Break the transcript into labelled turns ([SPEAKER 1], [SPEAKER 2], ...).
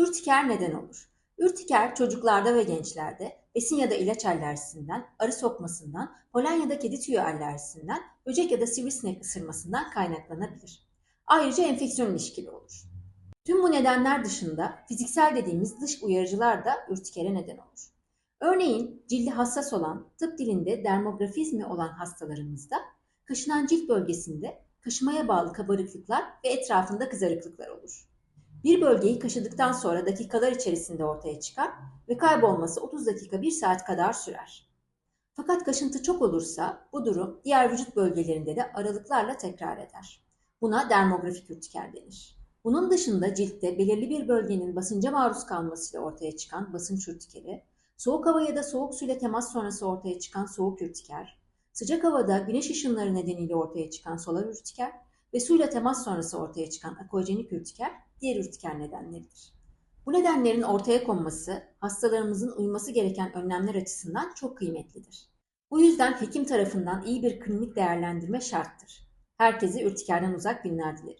[SPEAKER 1] Ürtiker neden olur? Ürtiker çocuklarda ve gençlerde besin ya da ilaç alerjisinden, arı sokmasından, polen ya da kedi tüyü alerjisinden, böcek ya da sivrisinek ısırmasından kaynaklanabilir. Ayrıca enfeksiyon ilişkili olur. Tüm bu nedenler dışında fiziksel dediğimiz dış uyarıcılar da ürtikere neden olur. Örneğin cildi hassas olan, tıp dilinde dermografizmi olan hastalarımızda kaşınan cilt bölgesinde kaşımaya bağlı kabarıklıklar ve etrafında kızarıklıklar olur. Bir bölgeyi kaşıdıktan sonra dakikalar içerisinde ortaya çıkar ve kaybolması 30 dakika 1 saat kadar sürer. Fakat kaşıntı çok olursa bu durum diğer vücut bölgelerinde de aralıklarla tekrar eder. Buna dermografik ürtiker denir. Bunun dışında ciltte belirli bir bölgenin basınca maruz kalmasıyla ortaya çıkan basınç ürtikeri, soğuk hava ya da soğuk suyla temas sonrası ortaya çıkan soğuk ürtiker, sıcak havada güneş ışınları nedeniyle ortaya çıkan solar ürtiker ve suyla temas sonrası ortaya çıkan akojenik ürtiker diğer ürtiker nedenleridir. Bu nedenlerin ortaya konması hastalarımızın uyması gereken önlemler açısından çok kıymetlidir. Bu yüzden hekim tarafından iyi bir klinik değerlendirme şarttır. Herkese ürtikerden uzak günler dilerim.